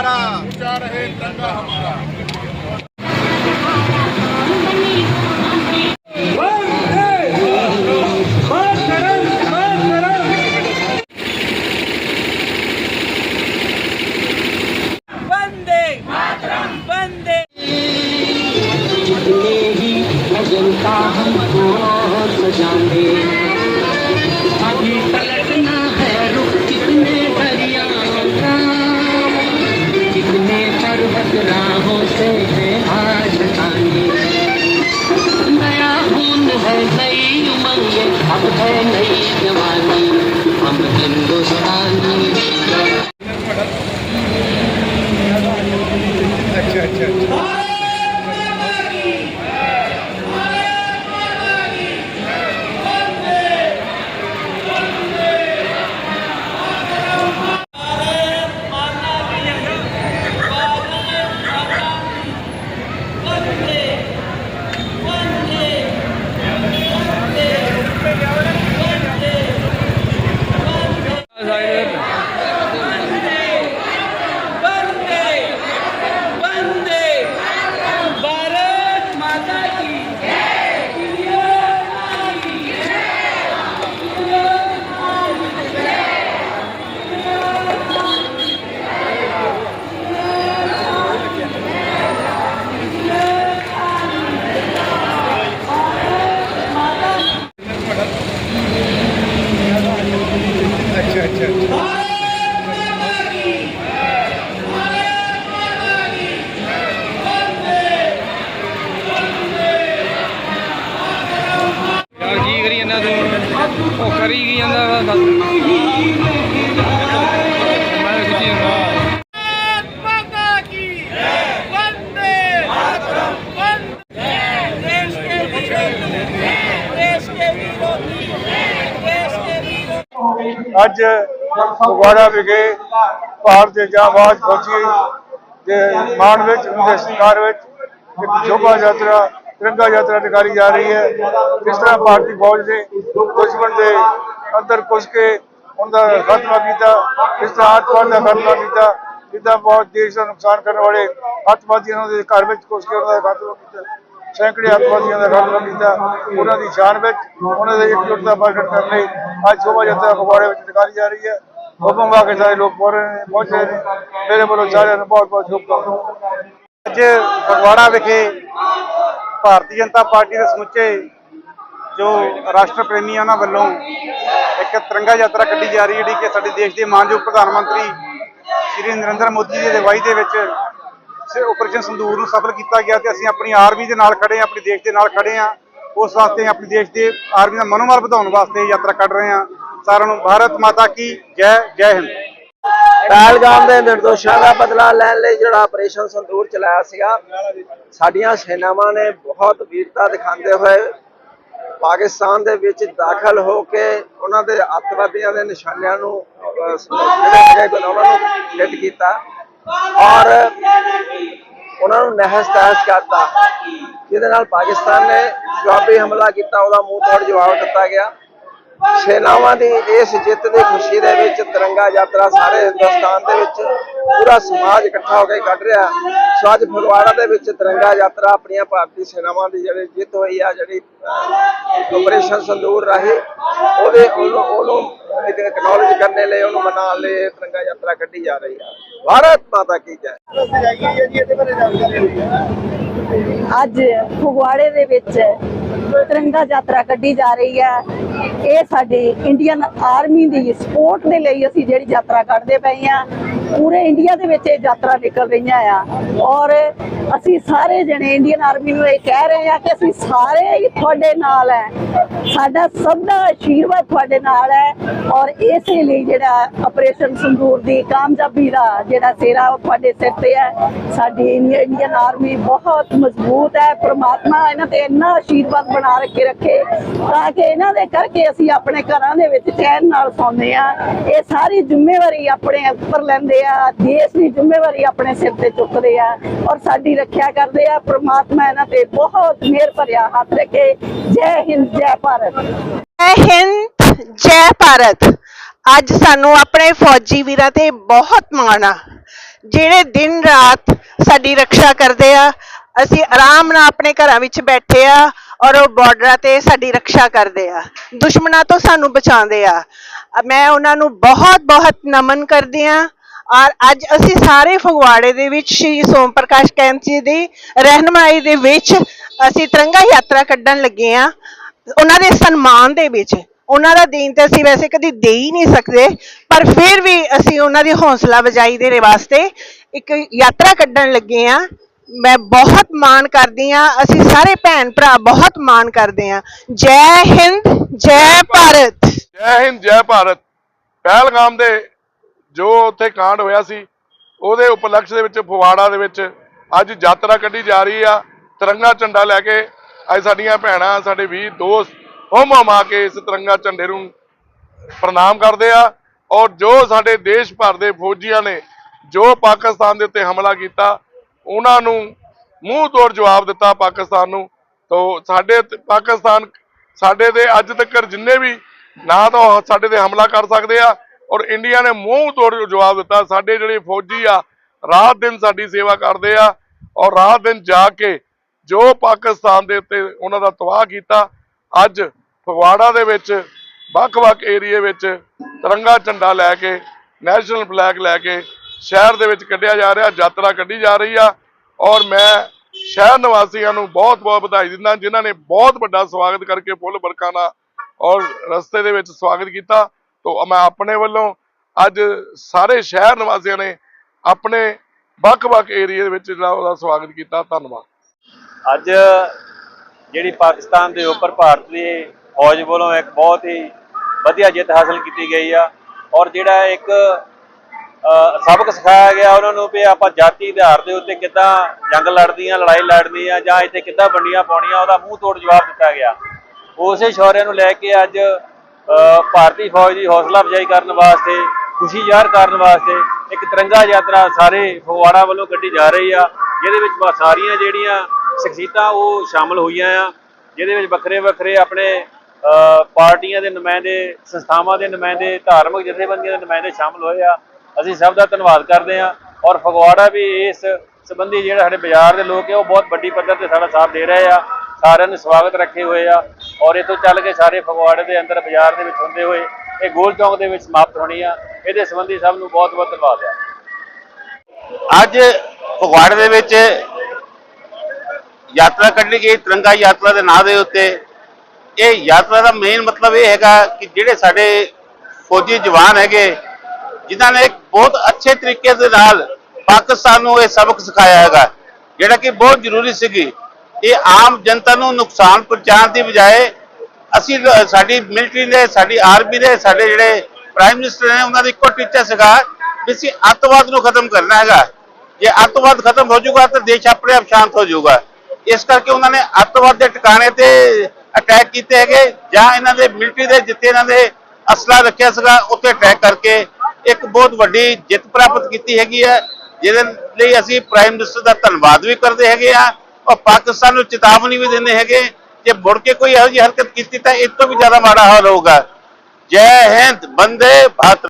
हमारा ऊँचा रहे तिरंगा हमारा जनता i'm. ਅੱਜ ਫਗਵਾੜਾ ਵਿਖੇ ਭਾਰਤ ਦੇ ਜਾਂਬਾਜ਼ ਫੌਜੀ ਦੇ ਮਾਣ ਵਿੱਚ ਉਹਦੇ ਸਤਿਕਾਰ ਵਿੱਚ ਇੱਕ ਸ਼ੋਭਾ ਯਾਤਰਾ, ਤਿਰੰਗਾ ਯਾਤਰਾ ਨਿਕਾਲੀ ਜਾ ਰਹੀ ਹੈ। ਜਿਸ ਤਰ੍ਹਾਂ ਭਾਰਤੀ ਫੌਜ ਨੇ ਦੁਸ਼ਮਣ ਦੇ ਅੰਦਰ ਘੁਸ ਕੇ ਉਹਨਾਂ ਦਾ ਖਾਤਮਾ ਕੀਤਾ ਇਸ ਤਰ੍ਹਾਂ ਅੱਤਵਾਦ ਦਾ ਖਾਤਮਾ ਕੀਤਾ, ਜਿੱਦਾਂ ਬਹੁਤ ਦੇਸ਼ ਦਾ ਨੁਕਸਾਨ ਕਰਨ ਵਾਲੇ ਅੱਤਵਾਦੀਆਂ ਦੇ ਘਰ ਵਿੱਚ ਘੁਸ ਕੇ ਉਹਨਾਂ ਦਾ ਖਾਤਮਾ ਕੀਤਾ। ਸੈਂਕੜੇ ਅੱਤਵਾਦੀਆਂ ਦਾ ਖਾਤਮਾ ਕੀਤਾ, ਉਹਨਾਂ ਦੀ ਸ਼ਾਨ ਵਿੱਚ ਉਹਨਾਂ ਦੇ ਇਕਜੁੱਟ ਦਾ ਪ੍ਰਗਟ ਕਰਨ ਲਈ ਅੱਜ ਸ਼ੋਭਾ ਯਾਤਰਾ ਫਗਵਾੜੇ ਵਿੱਚ ਨਿਕਾਲੀ ਜਾ ਰਹੀ ਹੈ। ਹੁਕਮ ਕੇ ਸਾਰੇ ਲੋਕ ਪਹੁੰਚ ਰਹੇ ਨੇ, ਪਹੁੰਚ ਰਹੇ ਨੇ। ਮੇਰੇ ਵੱਲੋਂ ਸਾਰਿਆਂ ਨੂੰ ਬਹੁਤ ਬਹੁਤ ਸ਼ੁਭਕਾਮਨਾਵਾਂ ਅੱਜ ਫਗਵਾੜਾ ਵਿਖੇ ਭਾਰਤੀ ਜਨਤਾ ਪਾਰਟੀ ਦੇ ਸਮੁੱਚੇ ਜੋ ਰਾਸ਼ਟਰ ਪ੍ਰੇਮੀ ਆ ਉਹਨਾਂ ਵੱਲੋਂ ਇੱਕ ਤਿਰੰਗਾ ਯਾਤਰਾ ਕੱਢੀ ਜਾ ਰਹੀ ਹੈ, ਜਿਹੜੀ ਕਿ ਸਾਡੇ ਦੇਸ਼ ਦੇ ਮਾਨਯੋਗ ਪ੍ਰਧਾਨ ਮੰਤਰੀ ਸ਼੍ਰੀ ਨਰਿੰਦਰ ਮੋਦੀ ਜੀ ਦੀ ਅਗਵਾਈ ਦੇ ਵਿੱਚ ਆਪਰੇਸ਼ਨ ਸੰਦੂਰ ਨੂੰ ਸਫਲ ਕੀਤਾ ਗਿਆ ਤੇ ਅਸੀਂ ਆਪਣੀ ਆਰਮੀ ਦੇ ਨਾਲ ਖੜੇ ਹਾਂ, ਆਪਣੇ ਦੇਸ਼ ਦੇ ਨਾਲ ਖੜੇ ਹਾਂ। ਉਸ ਵਾਸਤੇ ਆਪਣੇ ਦੇਸ਼ ਦੇ ਆਰਮੀ ਦਾ ਮਨੋਬਲ ਵਧਾਉਣ ਵਾਸਤੇ ਯਾਤਰਾ ਕੱਢ ਰਹੇ ਹਾਂ। ਸਾਰਿਆਂ ਨੂੰ ਭਾਰਤ ਮਾਤਾ ਕੀ ਜੈ ਜੈ ਹਿੰਦ। ਪਹਿਲਗਾਮ ਦੇ ਨਿਰਦੋਸ਼ਾਂ ਦਾ ਬਦਲਾ ਲੈਣ ਲਈ ਜਿਹੜਾ ਆਪਰੇਸ਼ਨ ਸੰਦੂਰ ਚਲਾਇਆ ਸੀਗਾ, ਸਾਡੀਆਂ ਸੈਨਾਵਾਂ ਨੇ ਬਹੁਤ ਵੀਰਤਾ ਦਿਖਾਉਂਦੇ ਹੋਏ ਪਾਕਿਸਤਾਨ ਦੇ ਵਿੱਚ ਦਾਖਲ ਹੋ ਕੇ ਉਹਨਾਂ ਦੇ ਅੱਤਵਾਦੀਆਂ ਦੇ ਨਿਸ਼ਾਨਿਆਂ ਨੂੰ ਜਿਹੜੇ ਹੈਗੇ, ਉਹਨਾਂ ਨੂੰ ਹਿੱਟ ਕੀਤਾ। ਔਰ ਉਹਨਾਂ ਨੂੰ ਨਹਿਸ ਤਹਿਸ ਕਰਤਾ, ਜਿਹਦੇ ਨਾਲ ਪਾਕਿਸਤਾਨ ਨੇ ਜਵਾਬੀ ਹਮਲਾ ਕੀਤਾ, ਉਹਦਾ ਮੂੰਹ ਤੋੜ ਜਵਾਬ ਦਿੱਤਾ ਗਿਆ। ਸੈਨਾਵਾਂ ਦੀ ਇਸ ਜਿੱਤ ਦੀ ਖੁਸ਼ੀ ਦੇ ਵਿੱਚ ਤਿਰੰਗਾ ਯਾਤਰਾ ਸਾਰੇ ਹਿੰਦੁਸਤਾਨ ਦੇ ਵਿੱਚ ਪੂਰਾ ਸਮਾਜ ਇਕੱਠਾ ਹੋ ਕੇ ਕੱਢ ਰਿਹਾ। ਸੋ ਅੱਜ ਫਗਵਾੜਾ ਦੇ ਵਿੱਚ ਤਿਰੰਗਾ ਯਾਤਰਾ ਆਪਣੀਆਂ ਭਾਰਤੀ ਸੈਨਾਵਾਂ ਦੀ ਜਿਹੜੀ ਜਿੱਤ ਹੋਈ ਆ, ਜਿਹੜੀ ਆਪਰੇਸ਼ਨ ਸੰਦੂਰ ਰਾਹੀਂ, ਉਹਦੇ ਉਹਨੂੰ ਉਹਨੂੰ ਐਕਨੋਲਜ ਕਰਨੇ ਲਈ, ਉਹਨੂੰ ਮਨਾਉਣ ਲਈ ਤਿਰੰਗਾ ਯਾਤਰਾ ਕੱਢੀ ਜਾ ਰਹੀ ਆ। ਭਾਰਤ ਮਾਤਾ ਕੀ ਜੈ ਅੱਜ ਫਗਵਾੜੇ ਦੇ ਵਿੱਚ ਤਿਰੰਗਾ ਯਾਤਰਾ ਕੱਢੀ ਜਾ ਰਹੀ ਹੈ। ਇਹ ਸਾਡੀ ਇੰਡੀਅਨ ਆਰਮੀ ਦੀ ਸਪੋਰਟ ਦੇ ਲਈ ਅਸੀਂ ਜਿਹੜੀ ਯਾਤਰਾ ਕੱਢਦੇ ਪਏ ਆ ਪੂਰੇ ਇੰਡੀਆ ਦੇ ਵਿੱਚ ਇਹ ਯਾਤਰਾ ਨਿਕਲ ਰਹੀਆਂ ਆ। ਔਰ ਅਸੀਂ ਸਾਰੇ ਜਣੇ ਇੰਡੀਅਨ ਆਰਮੀ ਨੂੰ ਇਹ ਕਹਿ ਰਹੇ ਆ ਕਿ ਅਸੀਂ ਸਾਰੇ ਹੀ ਤੁਹਾਡੇ ਨਾਲ ਹੈ ਸਾਡਾ ਸਭ ਦਾ ਆਸ਼ੀਰਵਾਦ ਤੁਹਾਡੇ ਨਾਲ ਹੈ ਔਰ ਇਸੇ ਲਈ ਜਿਹੜਾ ਆਪਰੇਸ਼ਨ ਸੰਦੂਰ ਦੀ ਕਾਮਯਾਬੀ ਦਾ ਜਿਹੜਾ ਸਿਰਾ ਉਹ ਤੁਹਾਡੇ ਸਿਰ ਤੇ ਹੈ ਸਾਡੀ ਇੰਡੀਅਨ ਆਰਮੀ ਬਹੁਤ ਮਜ਼ਬੂਤ ਹੈ ਪ੍ਰਮਾਤਮਾ ਇਹਨਾਂ ਤੇ ਇੰਨਾ ਆਸ਼ੀਰਵਾਦ ਬਣਾ ਰੱਖੇ ਰੱਖੇ ਤਾਂ ਕਿ ਇਹਨਾਂ ਦੇ ਕਰਕੇ ਅਸੀਂ ਆਪਣੇ ਘਰਾਂ ਦੇ ਵਿੱਚ ਚੈਨ ਨਾਲ ਸੌਂਦੇ ਆ। ਇਹ ਸਾਰੀ ਜ਼ਿੰਮੇਵਾਰੀ ਆਪਣੇ ਉੱਪਰ ਲੈਂਦੇ ਆ, ਦੇਸ਼ ਦੀ ਜ਼ਿੰਮੇਵਾਰੀ ਆਪਣੇ ਸਿਰ ਤੇ ਚੁੱਕਦੇ ਆ ਔਰ ਸਾਡੀ ਰੱਖਿਆ ਕਰਦੇ ਆ, ਪ੍ਰਮਾਤਮਾ ਇਹਨਾਂ ਤੇ ਬਹੁਤ ਮਿਹਰ ਭਰਿਆ ਹੱਥ ਰੱਖੇ। ਜੈ ਹਿੰਦ, ਜੈ ਭਾਰਤ। ਜੈ ਹਿੰਦ, ਜੈ ਭਾਰਤ। ਅੱਜ ਸਾਨੂੰ ਆਪਣੇ ਫੌਜੀ ਵੀਰਾਂ ਤੇ ਬਹੁਤ ਮਾਣ ਆ। ਜਿਹੜੇ ਦਿਨ ਰਾਤ ਸਾਡੀ ਰੱਖਿਆ ਕਰਦੇ ਆ, ਅਸੀਂ ਆਰਾਮ ਨਾਲ ਆਪਣੇ ਘਰਾਂ ਵਿੱਚ ਬੈਠੇ ਆ ਔਰ ਉਹ ਬਾਰਡਰਾਂ ਤੇ ਸਾਡੀ ਰੱਖਿਆ ਕਰਦੇ ਆ। ਦੁਸ਼ਮਣਾਂ ਤੋਂ ਸਾਨੂੰ ਬਚਾਉਂਦੇ ਆ। ਮੈਂ ਉਹਨਾਂ ਨੂੰ ਬਹੁਤ ਬਹੁਤ ਨਮਨ ਕਰਦੀ ਆ। ਔਰ ਅੱਜ ਅਸੀਂ ਸਾਰੇ ਫਗਵਾੜੇ ਦੇ ਵਿੱਚ ਸ਼੍ਰੀ ਸੋਮ ਪ੍ਰਕਾਸ਼ ਕੈਂਪ ਜੀ ਦੀ ਰਹਿਨਮਾਈ ਦੇ ਵਿੱਚ ਅਸੀਂ ਤਿਰੰਗਾ ਯਾਤਰਾ ਕੱਢਣ ਲੱਗੇ ਆ ਉਹਨਾਂ ਦੇ ਸਨਮਾਨ ਦੇ ਵਿੱਚ। ਉਹਨਾਂ ਦਾ ਦੇਣ ਤੇ ਅਸੀਂ ਵੈਸੇ ਕਦੀ ਦੇ ਹੀ ਨਹੀਂ ਸਕਦੇ, ਪਰ ਫਿਰ ਵੀ ਅਸੀਂ ਉਹਨਾਂ ਦੀ ਹੌਸਲਾ ਅਫਜ਼ਾਈ ਦੇ ਵਾਸਤੇ ਇੱਕ ਯਾਤਰਾ ਕੱਢਣ ਲੱਗੇ ਆ ਮੈਂ ਬਹੁਤ ਮਾਣ ਕਰਦੀ ਆ ਅਸੀਂ ਸਾਰੇ ਭੈਣ ਭਰਾ ਬਹੁਤ ਮਾਣ ਕਰਦੇ ਆ ਜੈ ਹਿੰਦ, ਜੈ ਭਾਰਤ। ਜੈ ਹਿੰਦ, ਜੈ ਭਾਰਤ। ਪਹਿਲਗਾਮ ਦੇ ਜੋ ਉੱਥੇ ਕਾਂਡ ਹੋਇਆ ਸੀ, ਉਹਦੇ ਉਪਲਕਸ਼ ਦੇ ਵਿੱਚ ਫਗਵਾੜਾ ਦੇ ਵਿੱਚ ਅੱਜ ਯਾਤਰਾ ਕੱਢੀ ਜਾ ਰਹੀ ਆ। ਤਿਰੰਗਾ ਝੰਡਾ ਲੈ ਕੇ ਅੱਜ ਸਾਡੀਆਂ ਭੈਣਾਂ, ਸਾਡੇ ਵੀਰ, ਦੋਸਤ ਹੁਮ ਹੁਮਾ ਕੇ ਇਸ ਤਿਰੰਗਾ ਝੰਡੇ ਨੂੰ ਪ੍ਰਣਾਮ ਕਰਦੇ ਆ ਔਰ ਜੋ ਸਾਡੇ ਦੇਸ਼ ਭਰ ਦੇ ਫੌਜੀਆਂ ਨੇ, ਜੋ ਪਾਕਿਸਤਾਨ ਦੇ ਉੱਤੇ ਹਮਲਾ ਕੀਤਾ, ਉਹਨਾਂ ਨੂੰ ਮੂੰਹ ਤੋੜ ਜਵਾਬ ਦਿੱਤਾ ਪਾਕਿਸਤਾਨ ਨੂੰ। ਤੋਂ ਸਾਡੇ ਪਾਕਿਸਤਾਨ, ਸਾਡੇ ਦੇ ਅੱਜ ਤੱਕ ਜਿੰਨੇ ਵੀ ਨਾ ਤਾਂ ਉਹ ਸਾਡੇ ਤੇ ਹਮਲਾ ਕਰ ਸਕਦੇ ਆ ਔਰ ਇੰਡੀਆ ਨੇ ਮੂੰਹ ਤੋੜ ਜਵਾਬ ਦਿੱਤਾ, ਸਾਡੇ ਜਿਹੜੇ ਫੌਜੀ ਆ, ਰਾਤ ਦਿਨ ਸਾਡੀ ਸੇਵਾ ਕਰਦੇ ਆ ਔਰ ਰਾਤ ਦਿਨ ਜਾ ਕੇ ਜੋ ਪਾਕਿਸਤਾਨ ਦੇ ਉੱਤੇ ਉਹਨਾਂ ਦਾ ਤਬਾਹ ਕੀਤਾ, ਅੱਜ ਫਗਵਾੜਾ ਦੇ ਵਿੱਚ, ਵੱਖ-ਵੱਖ ਏਰੀਏ ਵਿੱਚ ਤਿਰੰਗਾ ਝੰਡਾ ਲੈ ਕੇ, ਨੈਸ਼ਨਲ ਫਲੈਗ ਲੈ ਕੇ ਸ਼ਹਿਰ ਦੇ ਵਿੱਚ ਕੱਢਿਆ ਜਾ ਰਿਹਾ, ਯਾਤਰਾ ਕੱਢੀ ਜਾ ਰਹੀ ਆ ਔਰ ਮੈਂ ਸ਼ਹਿਰ ਨਿਵਾਸੀਆਂ ਨੂੰ ਬਹੁਤ-ਬਹੁਤ ਵਧਾਈ ਦਿੰਦਾ, ਜਿਨ੍ਹਾਂ ਨੇ ਬਹੁਤ ਵੱਡਾ ਸਵਾਗਤ ਕਰਕੇ ਫੁੱਲ ਵਰਖਾ ਨਾਲ ਔਰ ਰਸਤੇ ਦੇ ਵਿੱਚ ਸਵਾਗਤ ਕੀਤਾ। ਤੋਂ ਮੈਂ ਆਪਣੇ ਵੱਲੋਂ ਅੱਜ ਸਾਰੇ ਸ਼ਹਿਰ ਨਿਵਾਸੀਆਂ ਨੇ ਆਪਣੇ ਵੱਖ-ਵੱਖ ਏਰੀਏ ਦੇ ਵਿੱਚ ਜਿਹੜਾ ਉਹਦਾ ਸਵਾਗਤ ਕੀਤਾ, ਧੰਨਵਾਦ। ਅੱਜ ਜਿਹੜੀ ਪਾਕਿਸਤਾਨ ਦੇ ਉੱਪਰ ਭਾਰਤ ਦੀ ਫੌਜ ਵੱਲੋਂ ਇੱਕ ਬਹੁਤ ਹੀ ਵਧੀਆ ਜਿੱਤ ਹਾਸਲ ਕੀਤੀ ਗਈ ਆ ਔਰ ਜਿਹੜਾ ਇੱਕ ਸਬਕ ਸਿਖਾਇਆ ਗਿਆ ਉਹਨਾਂ ਨੂੰ ਵੀ ਆਪਾਂ ਜਾਤੀ ਆਧਾਰ ਦੇ ਉੱਤੇ ਕਿੱਦਾਂ ਜੰਗ ਲੜਦੀਆਂ, ਲੜਾਈ ਲੜਦੀਆਂ ਜਾਂ ਇੱਥੇ ਕਿੱਦਾਂ ਵੰਡੀਆਂ ਪਾਉਣੀਆਂ, ਉਹਦਾ ਮੂੰਹ ਤੋੜ ਜਵਾਬ ਦਿੱਤਾ ਗਿਆ। ਉਸੇ ਸ਼ੌਰਿਆਂ ਨੂੰ ਲੈ ਕੇ ਅੱਜ ਭਾਰਤੀ ਫੌਜ ਦੀ ਹੌਸਲਾ ਅਫਜ਼ਾਈ ਕਰਨ ਵਾਸਤੇ, ਖੁਸ਼ੀ ਜ਼ਾਹਰ ਕਰਨ ਵਾਸਤੇ ਇੱਕ ਤਿਰੰਗਾ ਯਾਤਰਾ ਸਾਰੇ ਫਗਵਾੜਾ ਵੱਲੋਂ ਕੱਢੀ ਜਾ ਰਹੀ ਆ, ਜਿਹਦੇ ਵਿੱਚ ਸਾਰੀਆਂ ਜਿਹੜੀਆਂ ਸ਼ਖਸੀਅਤਾਂ ਉਹ ਸ਼ਾਮਲ ਹੋਈਆਂ ਆ, ਜਿਹਦੇ ਵਿੱਚ ਵੱਖਰੇ ਵੱਖਰੇ ਆਪਣੇ ਪਾਰਟੀਆਂ ਦੇ ਨੁਮਾਇੰਦੇ, ਸੰਸਥਾਵਾਂ ਦੇ ਨੁਮਾਇੰਦੇ, ਧਾਰਮਿਕ ਜਥੇਬੰਦੀਆਂ ਦੇ ਨੁਮਾਇੰਦੇ ਸ਼ਾਮਲ ਹੋਏ ਆ। ਅਸੀਂ ਸਭ ਦਾ ਧੰਨਵਾਦ ਕਰਦੇ ਆ ਔਰ ਫਗਵਾੜਾ ਵੀ ਇਸ ਸੰਬੰਧੀ ਜਿਹੜਾ ਸਾਡੇ ਬਾਜ਼ਾਰ ਦੇ ਲੋਕ ਆ, ਉਹ ਬਹੁਤ ਵੱਡੀ ਪੱਧਰ ਤੇ ਸਾਡਾ ਸਾਥ ਦੇ ਰਹੇ ਆ। ਸਾਰਿਆਂ ਨੇ ਸਵਾਗਤ ਰੱਖੇ ਹੋਏ ਆ ਔਰ ਇਹ ਤੋਂ ਚੱਲ ਕੇ ਸਾਰੇ ਫਗਵਾੜੇ ਦੇ ਅੰਦਰ ਬਾਜ਼ਾਰ ਦੇ ਵਿੱਚ ਹੁੰਦੇ ਹੋਏ ਇਹ ਗੋਲ ਚੌਂਕ ਦੇ ਵਿੱਚ ਸਮਾਪਤ ਹੋਣੀ ਆ। ਇਹਦੇ ਸੰਬੰਧੀ ਸਭ ਨੂੰ ਬਹੁਤ ਬਹੁਤ ਧੰਨਵਾਦ ਆ। ਅੱਜ ਫਗਵਾੜੇ ਦੇ ਵਿੱਚ ਯਾਤਰਾ ਕੱਢੀ ਗਈ, ਤਿਰੰਗਾ ਯਾਤਰਾ ਦੇ ਨਾਂ ਦੇ ਉੱਤੇ। ਇਹ ਯਾਤਰਾ ਦਾ ਮੇਨ ਮਤਲਬ ਇਹ ਹੈਗਾ ਕਿ ਜਿਹੜੇ ਸਾਡੇ ਫੌਜੀ ਜਵਾਨ ਹੈਗੇ, ਜਿਨ੍ਹਾਂ ਨੇ ਬਹੁਤ ਅੱਛੇ ਤਰੀਕੇ ਦੇ ਨਾਲ ਪਾਕਿਸਤਾਨ ਨੂੰ ਇਹ ਸਬਕ ਸਿਖਾਇਆ ਹੈਗਾ, ਜਿਹੜਾ ਕਿ ਬਹੁਤ ਜ਼ਰੂਰੀ ਸੀਗੀ। ਇਹ ਆਮ ਜਨਤਾ ਨੂੰ ਨੁਕਸਾਨ ਪਹੁੰਚਾਉਣ ਦੀ ਬਜਾਏ ਅਸੀਂ ਸਾਡੀ ਮਿਲਟਰੀ ਨੇ, ਸਾਡੀ ਆਰਮੀ ਨੇ, ਸਾਡੇ ਜਿਹੜੇ ਪ੍ਰਾਈਮ ਮਿਨਿਸਟਰ ਨੇ, ਉਹਨਾਂ ਦਾ ਇੱਕੋ ਟੀਚਾ ਸੀਗਾ ਵੀ ਅਸੀਂ ਅੱਤਵਾਦ ਨੂੰ ਖਤਮ ਕਰਨਾ ਹੈਗਾ। ਜੇ ਅੱਤਵਾਦ ਖਤਮ ਹੋ ਜਾਊਗਾ ਤਾਂ ਦੇਸ਼ ਆਪਣੇ ਆਪ ਸ਼ਾਂਤ ਹੋ ਜਾਊਗਾ। ਇਸ ਕਰਕੇ ਉਹਨਾਂ ਨੇ ਅੱਤਵਾਦ ਦੇ ਟਿਕਾਣੇ ਤੇ ਅਟੈਕ ਕੀਤੇ ਹੈਗੇ, ਜਾਂ ਇਹਨਾਂ ਦੇ ਮਿਲਟਰੀ ਦੇ ਜਿੱਥੇ ਇਹਨਾਂ ਦੇ ਅਸਲਾ ਰੱਖਿਆ ਸੀਗਾ, ਉੱਥੇ ਅਟੈਕ ਕਰਕੇ ਇੱਕ ਬਹੁਤ ਵੱਡੀ ਜਿੱਤ ਪ੍ਰਾਪਤ ਕੀਤੀ ਹੈਗੀ ਹੈ, ਜਿਹਦੇ ਲਈ ਅਸੀਂ ਪ੍ਰਾਈਮ ਮਿਨਿਸਟਰ ਦਾ ਧੰਨਵਾਦ ਵੀ ਕਰਦੇ ਹੈਗੇ ਆ ਉਹ ਪਾਕਿਸਤਾਨ ਨੂੰ ਚੇਤਾਵਨੀ ਵੀ ਦਿੰਦੇ ਹੈਗੇ, ਜੇ ਮੁੜ ਕੇ ਕੋਈ ਇਹੋ ਜਿਹੀ ਹਰਕਤ ਕੀਤੀ ਤਾਂ ਇਸ ਤੋਂ ਵੀ ਜ਼ਿਆਦਾ ਮਾੜਾ ਹਾਲ ਹੋਊਗਾ। ਜੈ ਹਿੰਦ, ਬੰਦੇ ਭਾਰਤ